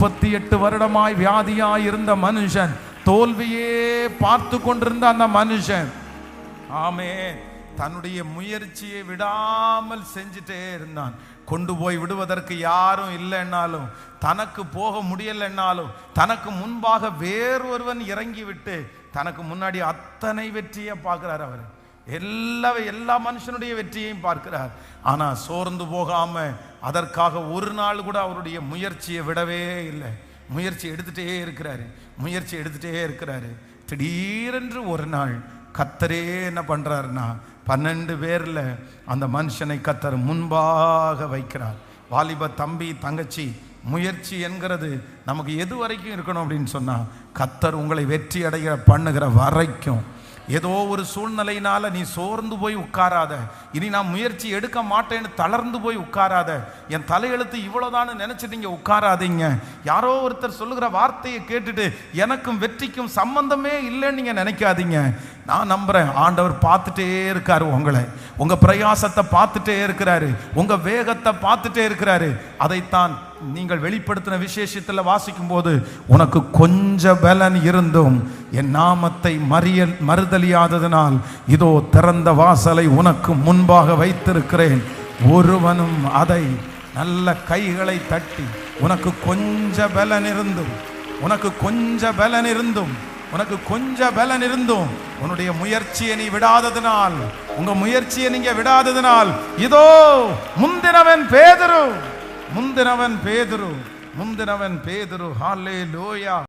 முப்பத்தி எட்டு வருடமாய் வியாதியாய் இருந்த மனுஷன் தோல்வியே பார்த்து கொண்டிருந்த அந்த மனுஷன். ஆமே தன்னுடைய முயற்சியை விடாமல் செஞ்சுட்டே இருந்தான். கொண்டு போய் விடுவதற்கு யாரும் இல்லைன்னாலும் தனக்கு போக முடியலைன்னாலும் தனக்கு முன்பாக வேறொருவன் இறங்கிவிட்டு தனக்கு முன்னாடி அத்தனை வெற்றியை பார்க்கிறார் அவர். எல்லா எல்லா மனுஷனுடைய வெற்றியையும் பார்க்கிறார். ஆனால் சோர்ந்து போகாமல் அதற்காக ஒரு நாள் கூட அவருடைய முயற்சியை விடவே இல்லை. முயற்சி எடுத்துட்டே இருக்கிறாரு. முயற்சி எடுத்துகிட்டே இருக்கிறாரு. திடீரென்று ஒரு நாள் கத்தரே என்ன பண்ணுறாருன்னா பன்னெண்டு பேரில் அந்த மனுஷனை கத்தர் முன்பாக வைக்கிறார். வாலிப தம்பி தங்கச்சி முயற்சி என்கிறது நமக்கு எது வரைக்கும் இருக்கணும் அப்படின்னு சொன்னால் கத்தர் உங்களை வெற்றி அடைய பண்ணுகிற வரைக்கும் ஏதோ ஒரு சூழ்நிலையினால நீ சோர்ந்து போய் உட்காராத. இனி நான் முயற்சி எடுக்க மாட்டேன்னு தளர்ந்து போய் உட்காராத. என் தலையெழுத்து இவ்வளோதான்னு நினைச்சு நீங்க உட்காராதீங்க. யாரோ ஒருத்தர் சொல்லுகிற வார்த்தையை கேட்டுட்டு எனக்கும் வெற்றிக்கும் சம்பந்தமே இல்லைன்னு நீங்கள் நினைக்காதீங்க. நான் நம்புகிறேன் ஆண்டவர் பார்த்துட்டே இருக்காரு உங்களை. உங்கள் பிரயாசத்தை பார்த்துட்டே இருக்கிறாரு. உங்கள் வேகத்தை பார்த்துட்டே இருக்கிறாரு. அதைத்தான் நீங்கள் வெளிப்படுத்தின விசேஷத்தில் வாசிக்கும் போது உனக்கு கொஞ்சம் பலன் இருந்தும் என் நாமத்தை மறிய மறுதலியாததினால் இதோ திறந்த வாசலை உனக்கு முன்பாக வைத்திருக்கிறேன். ஒருவனும் அதை நல்ல கைகளை தட்டி உனக்கு கொஞ்ச பலன் இருந்தும் உனக்கு கொஞ்ச பலன் இருந்தும் உனக்கு கொஞ்ச பலன் இருந்தும் உன்னுடைய முயற்சியை நீ விடாததினால் உங்க முயற்சியை நீங்க விடாததினால் இதோ முந்தினவன் பேதுரு முந்தினவன் பேதுரு முந்தினவன் பேதுரு ஹாலே லோயா